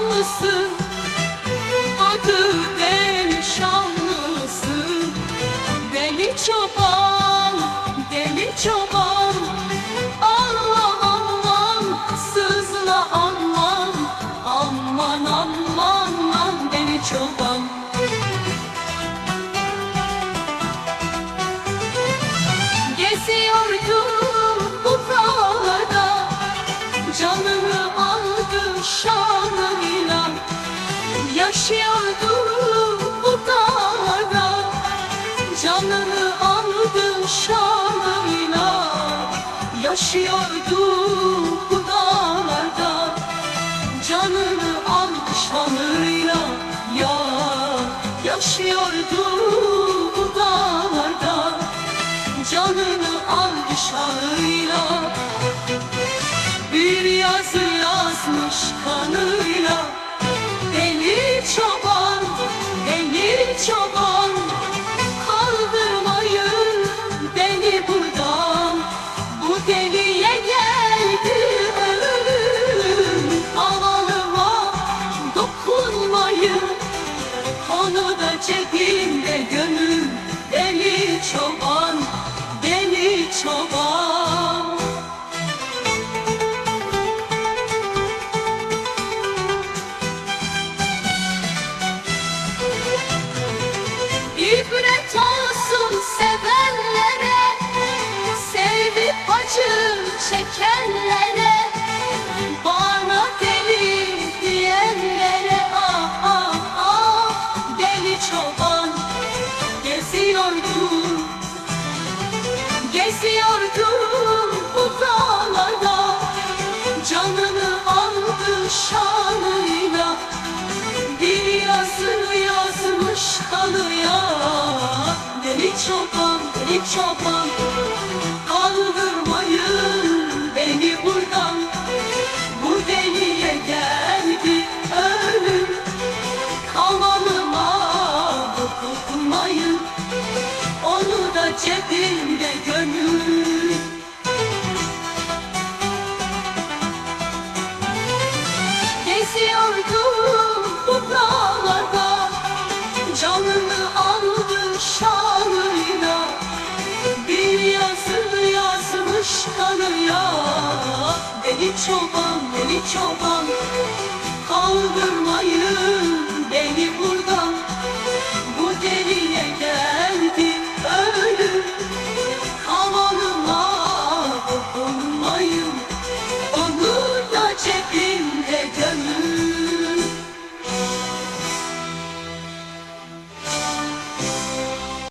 nişanlısın Adı de nişanlısın Deli çoban, deli çoban Allah aman, sızla aman Aman aman, aman deli çoban. Geziyordu aldı şanıyla Yaşıyordum bu dağlarda Canımı aldı şanıyla Yaşıyordum bu dağlarda Canımı aldı şanıyla Ya. Yaşıyordum bu dağlarda Canını aldı şanıyla Geziyordum bu dağlarda Canını aldı şanıyla. Bir yazı yazmış kanıya Deli çoban, deli çoban cebinde gönül. Geziyordum bu dağlarda Canını aldı şanıyla. Bir yazı yazmış kanıya Deli çoban, deli çoban Kaldırmayın beni.